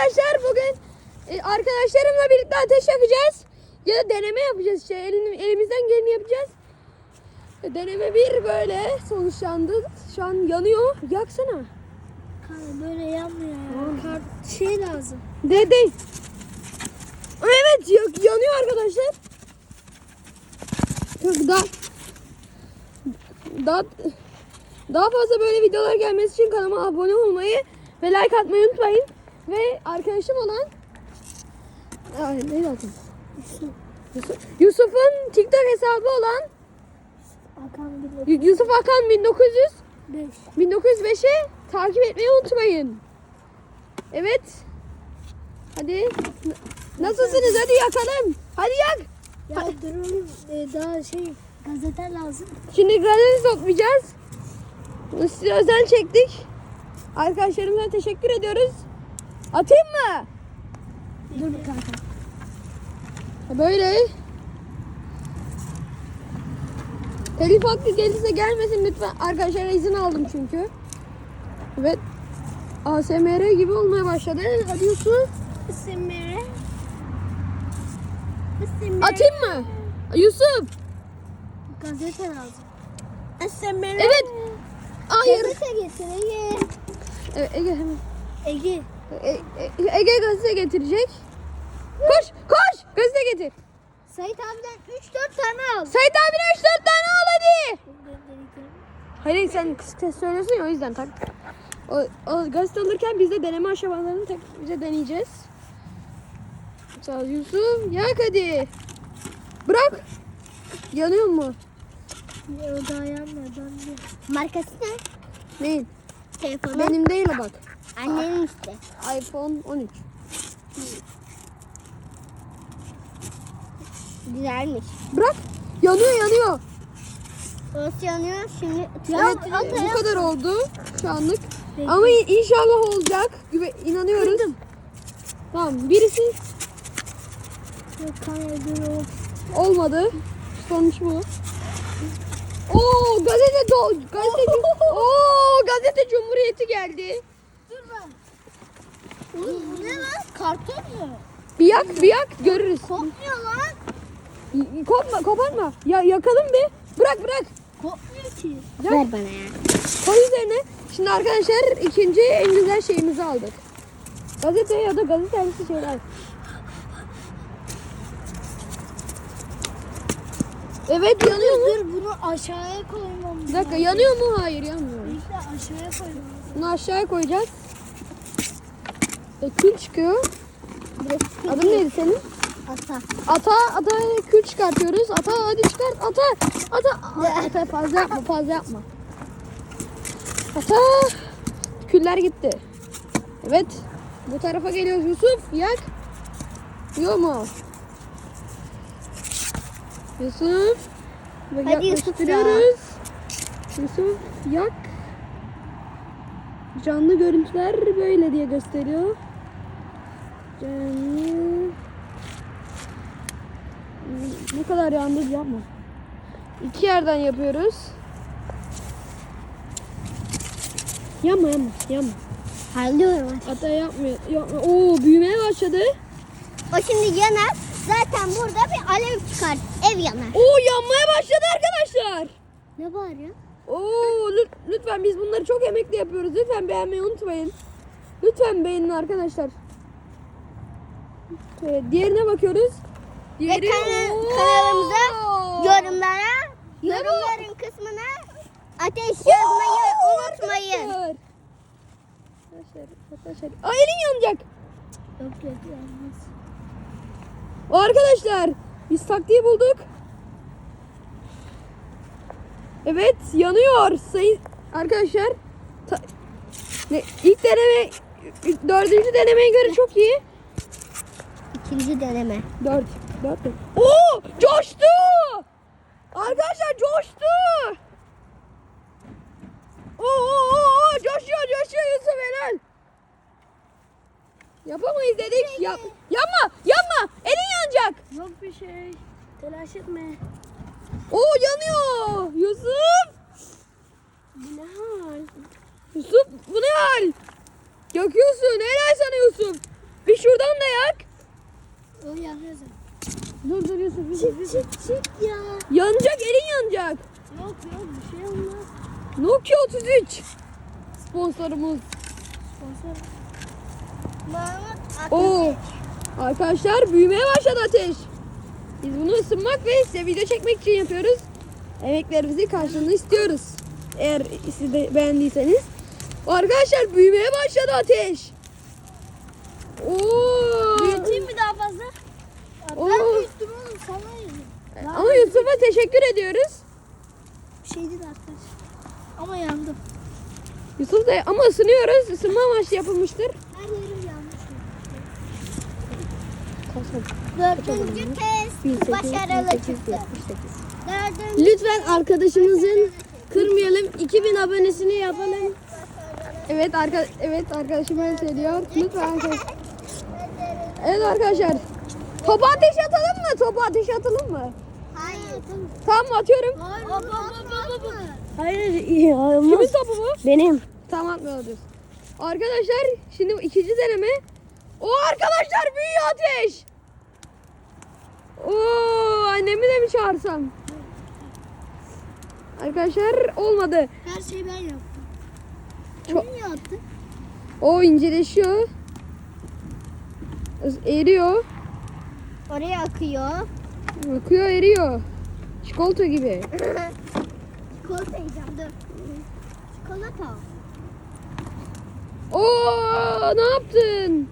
arkadaşlar bugün e, arkadaşlarımla birlikte ateş yakacağız. Ya da deneme yapacağız işte elimizden geleni yapacağız. Deneme bir böyle sonuçlandı. Şu an yanıyor. Yaksana. Kanka böyle yanmıyor ya. Şey lazım. De değil. Evet ya- yanıyor arkadaşlar. Çok daha daha daha fazla böyle videolar gelmesi için kanalıma abone olmayı ve like atmayı unutmayın. Ve arkadaşım olan Ay, neydi adı? Yusuf. Yusuf'un TikTok hesabı olan Hakan Yusuf Hakan 1900 5. 1905'e takip etmeyi unutmayın. Evet. Hadi. Nasılsınız? Hadi yakalım. Hadi yak. Ya dur oğlum e, daha şey gazete lazım. Şimdi gazete toplayacağız. Size özel çektik. Arkadaşlarımıza teşekkür ediyoruz. Atayım mı? Dur bir kanka. Böyle. Telif hakkı gelirse gelmesin lütfen. Arkadaşlara izin aldım çünkü. Evet. ASMR gibi olmaya başladı. Hadi Yusuf. Simere. Simere. Atayım mı? Yusuf. Gazete lazım. Simere. Evet. Hayır. Gazete getir Ege. Evet, Ege hemen. Ege. E- E- Ege gazete getirecek. Koş, koş. Gazete getir. Sait abiden 3-4 tane al. Sait abine 3 4 tane al hadi. Hayır sen kısa söylüyorsun ya o yüzden tak. O, o gazete alırken biz de deneme aşamalarını tek bize deneyeceğiz. Sağ ol Yusuf. Yak hadi. Bırak. Yanıyor mu? Ya, o. Ben de. Markası ne? Neyin? Telefonu. Benim değil o bak. Annenin işte. iPhone 13. Güzelmiş. Bırak. Yanıyor yanıyor. Orası yanıyor şimdi. Evet bu kadar oldu şu anlık. Ama i- inşallah olacak. Güve inanıyoruz. Tamam birisi Yok o. olmadı. Sonuç bu. Oo gazete dol gazete Oo gazete cumhuriyeti geldi. Dur ben. Oğlum bu ne lan? Karton mu? Bir yak bir yak görürüz. Kopmuyor lan. Y- Kopma koparma. Ya yakalım bir. Bırak bırak. Kopmuyor ki. Yak. Ver bana ya. Koy üzerine. Şimdi arkadaşlar ikinci en güzel şeyimizi aldık. Gazete ya da gazetemsi şeyler. Evet yanıyor mu? Dur bunu aşağıya koymam. Bir dakika yanıyor mu? Hayır yanmıyor. İşte aşağıya koymam. Bunu aşağıya koyacağız. E, kül çıkıyor. Adın neydi senin? Ata. Ata, ata kül çıkartıyoruz. Ata hadi çıkart. Ata, ata. Ata fazla yapma, fazla yapma. Ata. Küller gitti. Evet. Bu tarafa geliyoruz Yusuf. Yak. Yok mu? Yusuf. Ve Hadi Yusuf yaklaştırıyoruz. Yusuf yak. Canlı görüntüler böyle diye gösteriyor. Canlı. Ne kadar yandı yapma. İki yerden yapıyoruz. Yanma yanma yanma. Hallıyorum. Hatta yapmıyor. yapma. Oo büyümeye başladı. O şimdi yanar. Zaten burada bir alev çıkar. Ev yanar. Oo yanmaya başladı arkadaşlar. Ne var ya? Oo lüt- lütfen biz bunları çok emekli yapıyoruz. Lütfen beğenmeyi unutmayın. Lütfen beğenin arkadaşlar. Evet, diğerine bakıyoruz. Diğeri kana- Oo! kanalımıza Yorumlara, yorumların kısmına ateş yazmayı unutmayın. Arkadaşlar. Arkadaşlar, arkadaşlar. Aa elin yanacak. Yok yok yanmaz. Arkadaşlar biz taktiği bulduk. Evet yanıyor sayın arkadaşlar. Ta- ne, ilk deneme dördüncü denemeye göre çok iyi. İkinci deneme. Dört. Dört. mü? Oo coştu. Arkadaşlar coştu. Oo, oo, oo, coşuyor coşuyor Yusuf helal. Yapamayız dedik. Yap, yapma yapma elin yanacak. Yok bir şey. Telaş etme. Oo yanıyor. Yusuf. Bu ne hal? Yusuf bu ne hal? Yakıyorsun. Helal sana Yusuf. Dur dur Yusuf. Yusuf, Çık Yusuf. çık çık ya. Yanacak elin yanacak. Yok yok bir şey olmaz. Nokia 33. Sponsorumuz. Sponsor. Mahmut Oo. Arkadaşlar büyümeye başladı ateş. Biz bunu ısınmak ve size video çekmek için yapıyoruz. Emeklerimizi karşılığını istiyoruz. Eğer siz de beğendiyseniz. Arkadaşlar büyümeye başladı ateş. Oo. Büyüteyim mi daha fazla? Oo. Ben büyüttüm oğlum sana yedim. Ama Yusuf'a teşekkür ediyoruz. Bir şey değil arkadaş. Ama yandım. Yusuf da ama ısınıyoruz. Isınma amaçlı yapılmıştır. Her yerim yanmış. Dördüncü kez başarılı çıktı. Lütfen arkadaşımızın kırmayalım. 2000 abonesini yapalım. Evet arka evet arkadaşım öyle söylüyor. Lütfen arkadaşlar. Evet arkadaşlar. Topa ateş atalım mı? Topa ateş atalım mı? Hayır. Tamam atıyorum. Hayır. Hop hop hop hop. Hayır iyi Kimin topu bu? Benim. Tamam atmıyoruz. Arkadaşlar şimdi ikinci deneme. O arkadaşlar büyüyor ateş. Oo annemi de mi çağırsam? Arkadaşlar olmadı. Her şeyi ben yaptım. Çok- Onu niye attın? O inceleşiyor. Eriyor. Oraya akıyor. Akıyor eriyor. Çikolata gibi. Çikolata yiyeceğim dur. Çikolata. Oo ne yaptın?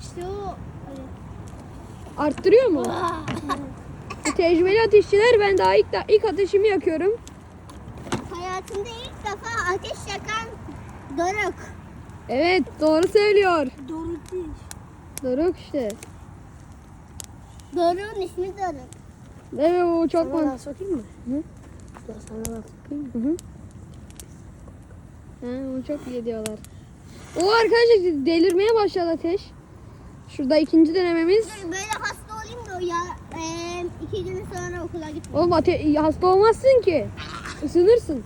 İşte o. Arttırıyor mu? Tecrübeli ateşçiler ben daha ilk, ilk ateşimi yakıyorum. Hayatımda ilk defa ateş yakan Doruk. Evet doğru söylüyor. Doruk değil. Doruk işte. Doruk'un ismi Doruk. Evet o çok Sana man. laf sokayım mı? Hı? Ya sana laf sokayım mı? Hı hı. Ha, onu çok iyi diyorlar. O arkadaşlar delirmeye başladı ateş. Şurada ikinci denememiz. Dur böyle hasta olayım da ya eee iki gün sonra okula gitmeyeyim. Oğlum ate- hasta olmazsın ki. Isınırsın.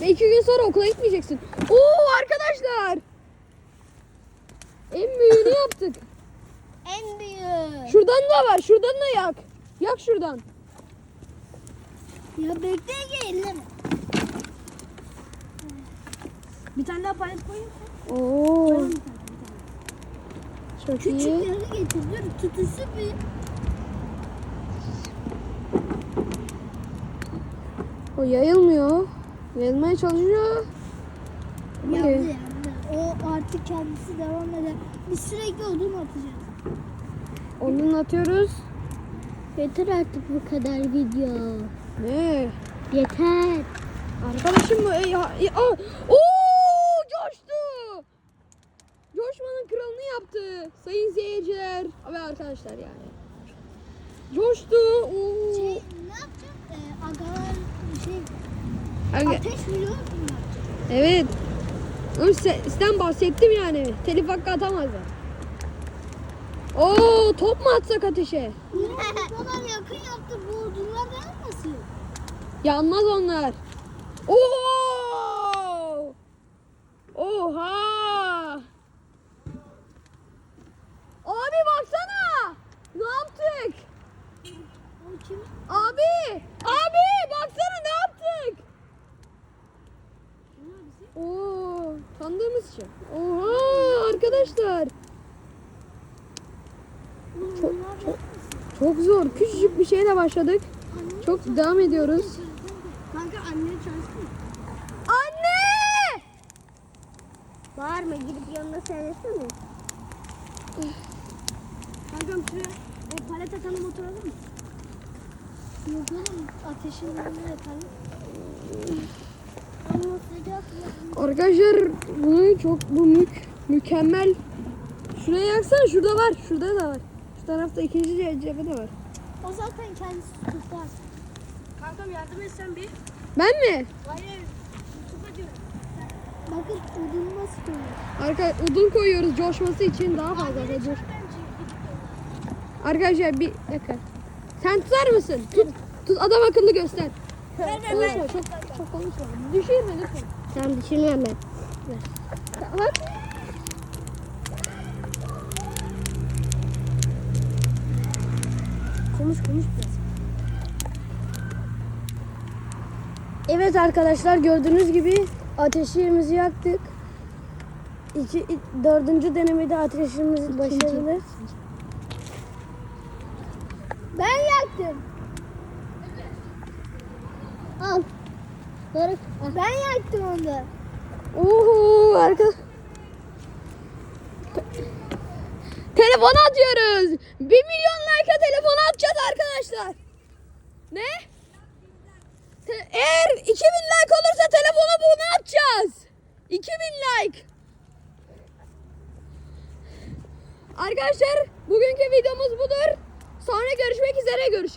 Ve iki gün sonra okula gitmeyeceksin. Oo arkadaşlar. En büyüğünü yaptık. En büyük. Şuradan da var. Şuradan da yak. Yak şuradan. Ya bekle gelin. Bir tane daha palet koyayım. Oo. Çok Küçük iyi. yarı getir. Dur tutuşu bir. O yayılmıyor. Yayılmaya çalışıyor. Yandı Öyle. yandı. O artık kendisi devam eder. Biz sürekli odun atacağız. Onu atıyoruz. Yeter artık bu kadar video. Ne? Yeter. Arkadaşım bu. Ey, ey, aa! Oo, coştu. Coşmanın kralını yaptı. Sayın seyirciler ve arkadaşlar yani. Coştu. Oo. Şey ne yapacağız? Ee, agalar şey Aga- ateş biliyor musun? Evet. Oğlum se- Sizden bahsettim yani. Telif hakkı atamazlar. Oo top mu atsak ateşe? Bu kadar yakın yaptı bu odunlar yanmasın. Yanmaz onlar. Oo! Oha! Abi baksana! Ne yaptık? Abi! Abi baksana ne yaptık? Oo, tanıdığımız şey. Oha arkadaşlar. Çok, çok, çok zor. Küçücük bir şeyle başladık. Çok devam ediyoruz. Kanka anne çalışsın. Anne! Bağırma gidip yanına söylesene. Kankam şuraya e, palet atalım oturalım mı? Yok oğlum ateşin yanına yatalım. Ama sıcak. Arkadaşlar bunu çok bu mük mükemmel. Şuraya yaksana şurada var. Şurada da var. Tarafta ikinci ce- cephede var. O zaten kendisi tutar. Kankam yardım etsen bir. Ben mi? Hayır. Yusuf'a diyorum. Bakın odunu nasıl koyuyor. Arka odun koyuyoruz coşması için daha fazla da coş. Arkadaşlar bir dakika. Sen tutar mısın? Tut. Tut adam akıllı göster. Konuşma çok çok konuşma. Düşürme lütfen. Tamam düşünüyorum ben. Bak. Konuş konuş biraz. Evet arkadaşlar gördüğünüz gibi ateşimizi yaktık. İki, dördüncü denemede ateşimiz başarılı. Ben yaktım. Al. Ben yaktım onu. Uhu arka. Telefonu atıyoruz. 1 milyon like'a telefonu atacağız arkadaşlar. Ne? Eğer 2000 like olursa telefonu bunu atacağız. 2000 like. Arkadaşlar bugünkü videomuz budur. Sonra görüşmek üzere görüşürüz.